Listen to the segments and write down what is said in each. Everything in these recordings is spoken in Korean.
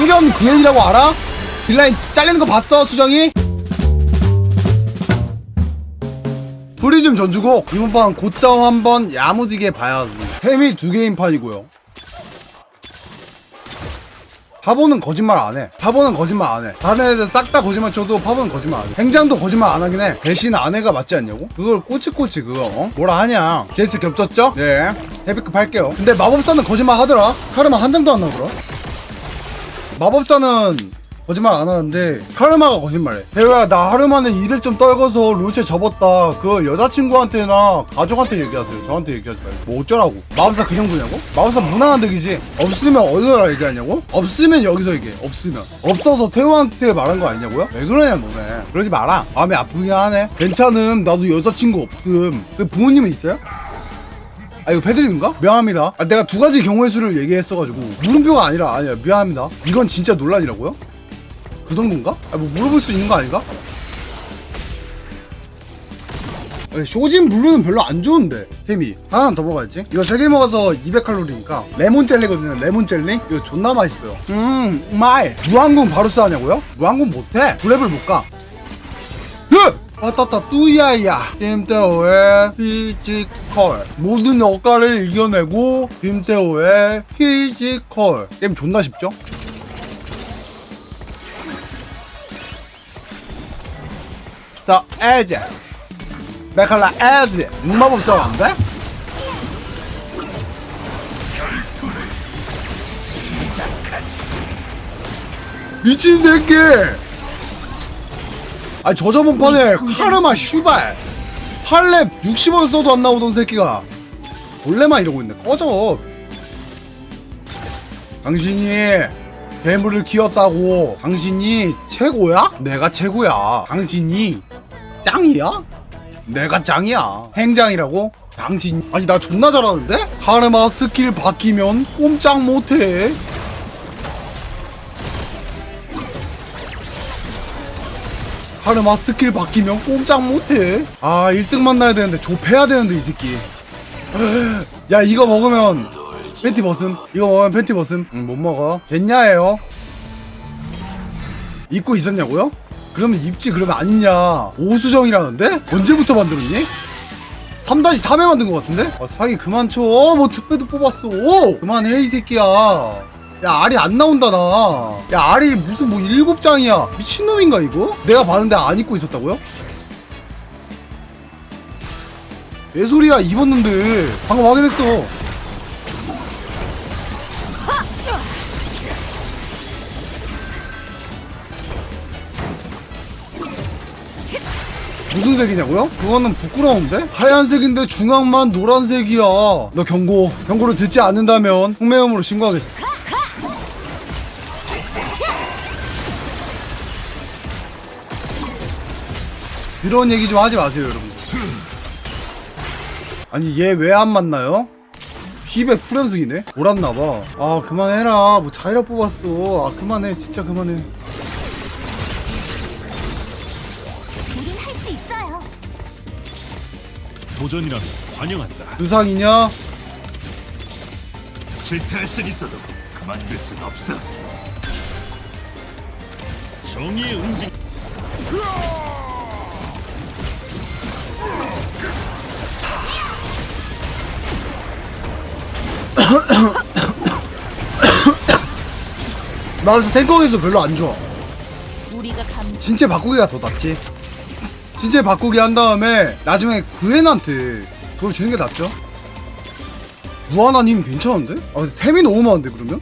수련 구현이라고 알아? 딜라인 잘리는 거 봤어 수정이? 프리즘 전주고 이번 판 고점 한번 야무지게 봐야 햄이 두 개인 판이고요 파보는 거짓말 안 해. 파보는 거짓말 안 해. 다른 애들 싹 다 거짓말 쳐도 파보는 거짓말 안 해. 행장도 거짓말 안 하긴 해. 대신 아내가 맞지 않냐고? 그걸 꼬치꼬치 그거 어? 뭐라 하냐? 제스 겹쳤죠? 네. 헤비급 할게요. 근데 마법사는 거짓말 하더라. 카르마 한 장도 안 나오더라. 마법사는 거짓말 안 하는데 카르마가 거짓말해. 대우야 나 하루만에 200점 떨궈서 롤체 접었다. 그 여자친구한테나 가족한테 얘기하세요. 저한테 얘기하지 말고. 뭐 어쩌라고? 마법사 그 정도냐고? 마법사 무난한 덱이지. 없으면 어디서 얘기하냐고? 없으면 여기서 얘기해. 없으면. 없어서 태우한테 말한 거 아니냐고요? 왜 그러냐 너네. 그러지 마라. 마음이 아프게 하네. 괜찮음. 나도 여자친구 없음. 그 부모님은 있어요? 아 이거 패드립인가? 미안합니다 아, 내가 두 가지 경우의 수를 얘기했어가지고 물음표가 아니라 아니야 미안합니다 이건 진짜 논란이라고요? 그 정도인가? 아, 뭐 물어볼 수 있는 거 아닌가? 아니, 쇼진 블루는 별로 안 좋은데 햄이 하나 더 먹어야지 이거 세 개 먹어서 200칼로리니까 레몬 젤리거든요 레몬 젤리 이거 존나 맛있어요 음 마이 무한궁 바로 쏴냐고요? 무한궁 못해 블랩을 못가 으! 아따따 뚜야야. 김태호의 피지컬. 모든 억가를 이겨내고 김태호의 피지컬. 게임 존나 쉽죠? 자 에제 메칼라 에제 육마법사 안 돼? 미친 새끼 아저 저번 판에 카르마 슈발 8렙 60원 써도 안 나오던 새끼가 원래만 이러고 있네 꺼져 당신이 괴물을 키웠다고 당신이 최고야? 내가 최고야 당신이 짱이야? 내가 짱이야 행장이라고? 당신 아니 나 존나 잘하는데? 카르마 스킬 바뀌면 꼼짝 못해 카르마 스킬 바뀌면 꼼짝 못해. 아 1등 만나야 되는데 좁혀야 되는데 이 새끼. 야 이거 먹으면 팬티 벗음? 이거 먹으면 팬티 벗음? 응, 못 먹어. 됐냐예요? 입고 있었냐고요? 그러면 입지 그러면 안 입냐? 오수정이라는데? 언제부터 만들었니? 3-3에 만든 것 같은데? 아 사기 그만 쳐뭐 특배도 뽑았어. 그만해 이 새끼야 야 알이 안 나온다 나야 알이 무슨 뭐 일곱 장이야 미친놈인가 이거? 내가 봤는데 안 입고 있었다고요? 왜 소리야 입었는데 방금 확인했어 무슨 색이냐고요? 그거는 부끄러운데? 하얀색인데 중앙만 노란색이야 너 경고 경고를 듣지 않는다면 흑매음으로 신고하겠어 그런 얘기 좀 하지 마세요 여러분 아니 얘 왜 안 만나요? 피백 풀연승이네? 몰았나봐 아 그만해라 뭐 자이라 뽑았어 아 그만해 진짜 그만해 우린 할 수 있어요. 도전이라면 환영한다. 두상이냐? 실패할 순 있어도 그만둘 순 없어. 정의의 움직. 나 그래서 탱커에서 별로 안 좋아. 우리가 감 신체 바꾸기가 더 낫지? 신체 바꾸기 한 다음에 나중에 구엔한테 그걸 주는 게 낫죠? 무하나님 괜찮은데? 아 근데 템이 너무 많은데 그러면?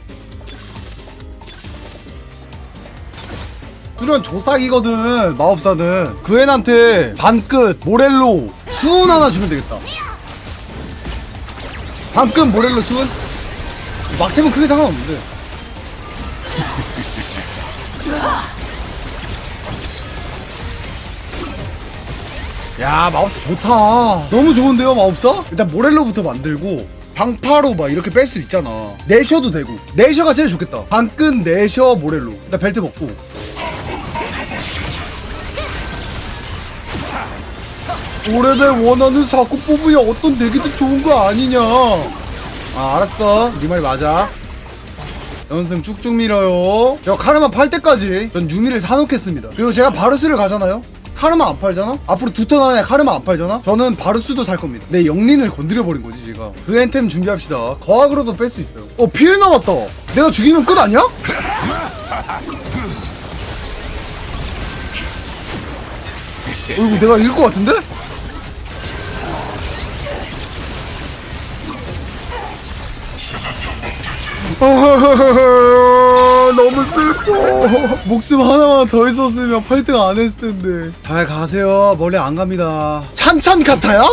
수련 조싹이거든 마법사는. 구엔한테 반끝 모렐로 수은 하나 주면 되겠다 반끝 모렐로 수은? 막템은 크게 상관없는데. 야 마법사 좋다. 너무 좋은데요 마법사? 일단 모렐로부터 만들고 방파로 막 이렇게 뺄 수 있잖아. 내셔도 되고. 내셔가 제일 좋겠다. 방끈 내셔 모렐로. 일단 벨트 먹고 오래배 원하는 사고 뽑으야 어떤 내기도 좋은 거 아니냐. 아 알았어. 네 말 맞아. 연승 쭉쭉 밀어요. 저 카르마 팔 때까지 전 유미를 사놓겠습니다. 그리고 제가 바루스를 가잖아요? 카르마 안 팔잖아? 앞으로 두 턴 안에 카르마 안 팔잖아? 저는 바루스도 살 겁니다. 내 영린을 건드려버린 거지 제가. 그 엔템 준비합시다. 거학으로도 뺄 수 있어요. 어 피일 남았다. 내가 죽이면 끝 아니야? 어이구 내가 이길 것 같은데? 아, 너무 슬퍼. 목숨 하나만 더 있었으면 8등 안 했을 텐데. 잘 가세요. 멀리 안 갑니다. 찬찬 같아요?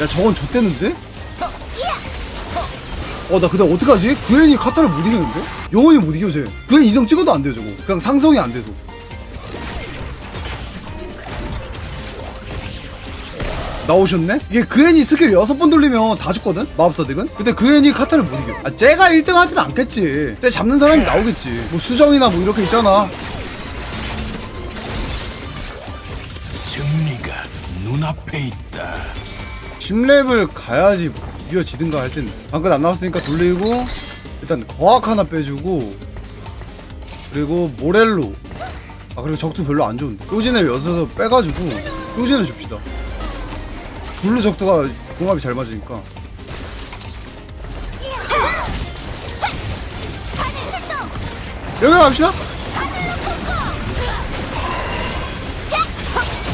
야, 저건 좆대는데? 어, 나 근데 어떡하지? 구엔이 카타를 못 이기는데? 영원히 못 이겨, 쟤. 구엔 이성 찍어도 안 돼요, 저거. 그냥 상성이 안 돼서. 나오셨네? 이게 그앤이 스킬 6번 돌리면 다 죽거든? 마법사 덱은? 근데 그앤이 카타를 못 이겨. 아, 쟤가 1등 하진 않겠지. 쟤 잡는 사람이 나오겠지. 뭐 수정이나 뭐 이렇게 있잖아. 승리가 눈앞에 있다. 10렙을 가야지 이겨지든가 할 텐데. 방금 안 나왔으니까 돌리고, 일단 거학 하나 빼주고, 그리고 모렐로. 아, 그리고 적도 별로 안 좋은데. 효진을 여기서 빼가지고, 효진을 줍시다. 블루 적도가 궁합이 잘 맞으니까. 여기 갑시다.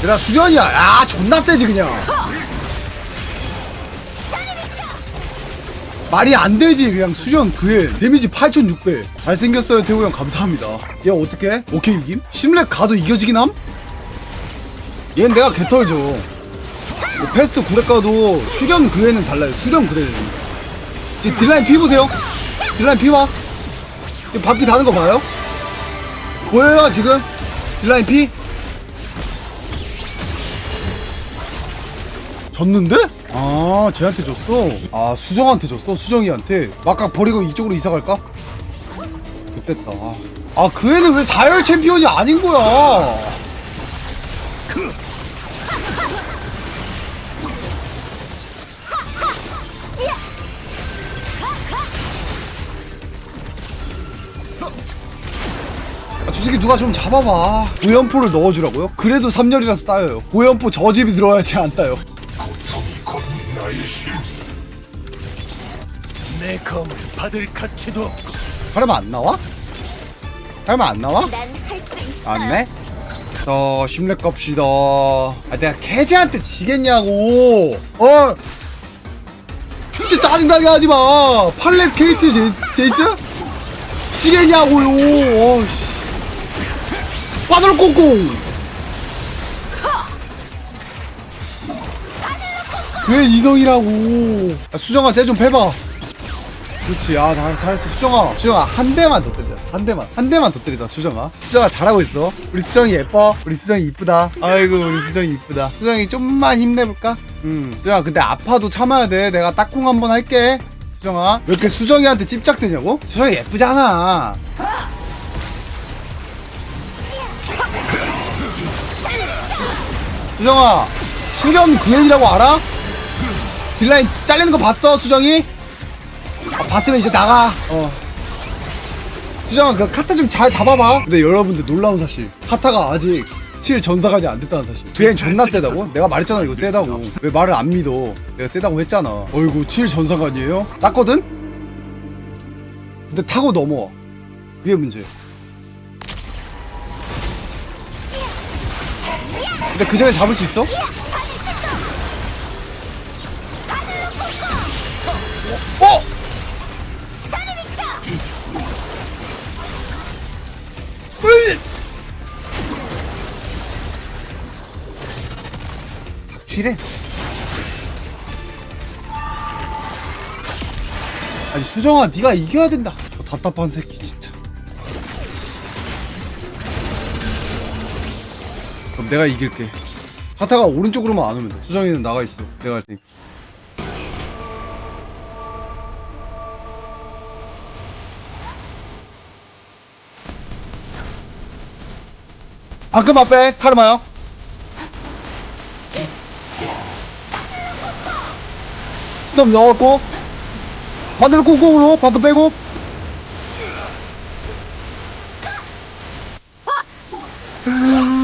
내가 수련이야. 야, 존나 세지 그냥. 말이 안 되지 그냥 수련 그애 데미지 8600 잘생겼어요 태우 형 감사합니다 얘 어떻게 오케이 이김? 심렉 가도 이겨지긴 함? 얘는 내가 개털죠 뭐 패스트 구렉 가도 수련 그 애는 달라요 수련 그애는 이제 딜라인 피 보세요 딜라인 피 봐 바퀴 다는 거 봐요? 보여요 지금? 딜라인 피? 졌는데? 아 쟤한테 줬어? 아 수정한테 줬어? 수정이한테? 막각 버리고 이쪽으로 이사 갈까? 좋됐다 아그 애는 왜 4열 챔피언이 아닌 거야 새끼 누가 좀 잡아봐 오연포를 넣어주라고요? 그래도 3열이라서 따여요 오연포 저 집이 들어야지 안 따요 내 검을 받을 가치도 없고 하려면 안 나와? 하려면 안 나와? 난 할 수 있어. 안 내? 자, 심렉 갑시다. 아, 내가 캐지한테 지겠냐고! 어! 진짜 짜증나게 하지 마! 팔렙 KT 제, 제이스? 지겠냐고요! 어이씨. 빠들 꽁꽁! 왜 이성이라고! 아, 수정아, 쟤 좀 패봐! 그렇지 아 잘, 잘했어. 수정아 수정아 한 대만 더 때리자 한 대만 한 대만 더 때리자 수정아. 수정아 잘하고 있어. 우리 수정이 예뻐. 우리 수정이 이쁘다. 아이고 우리 수정이 이쁘다. 수정이 좀만 힘내볼까? 음. 수정아 근데 아파도 참아야 돼. 내가 딱꿍 한번 할게. 수정아 왜 이렇게 수정이한테 찝짝대냐고? 수정이 예쁘잖아 수정아 수련 구현이라고 알아? 딜라인 잘리는 거 봤어 수정이? 아, 봤으면 이제 나가. 어. 수정아, 그 카타 좀 잘 잡아봐. 근데 여러분들 놀라운 사실. 카타가 아직 7 전사까지 안 됐다는 사실. 그냥 존나 세다고? 내가 말했잖아, 이거 세다고. 왜 말을 안 믿어? 내가 세다고 했잖아. 어이구, 7 전사관이에요? 땄거든? 근데 타고 넘어와. 그게 문제. 근데 그 전에 잡을 수 있어? 어? 으이! 닥치래? 아니 수정아 네가 이겨야 된다 저 답답한 새끼 진짜 그럼 내가 이길게. 하타가 오른쪽으로만 안 오면 돼. 수정이는 나가 있어. 내가 할 테니까. 방금만 빼 카르마요 스톱 넣었고 반대로 꽁꽁으로 방금 빼고. 음.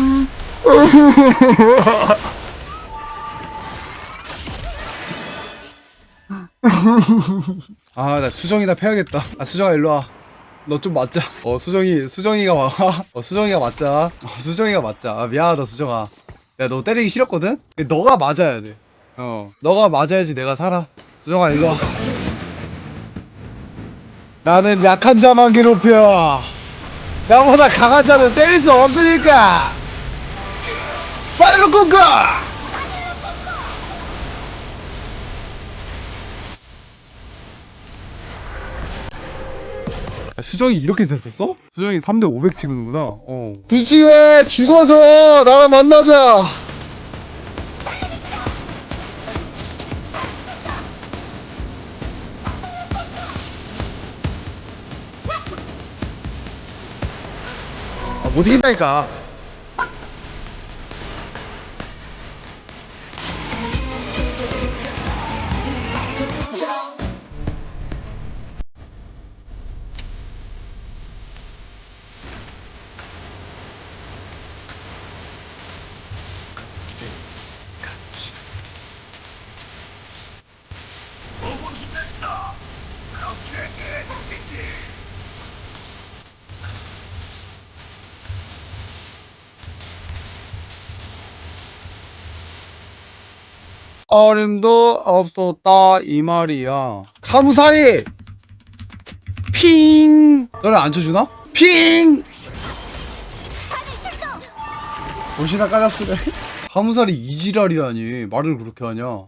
아 나 수정이나 패야겠다. 아 수정아 일로와. 너 좀 맞자. 어 수정이 수정이가 와. 어, 수정이가 맞자. 어, 수정이가 맞자. 아, 미안하다 수정아. 야너 때리기 싫었거든? 너가 맞아야 돼어 너가 맞아야지 내가 살아. 수정아 일로와. 나는 약한 자만 괴롭혀. 나보다 강한 자는 때릴 수 없으니까 꽂고 아, 수정이 이렇게 됐었어? 수정이 3대 500 치는구나. 어. 두치에 죽어서 나랑 만나자. 아, 못 이긴다니까. 어림도 없었다 이 말이야. 카무사리! 핑! 너를 안 쳐주나? 핑! 옷이나 까잡수래. 카무사리 이지랄이라니. 말을 그렇게 하냐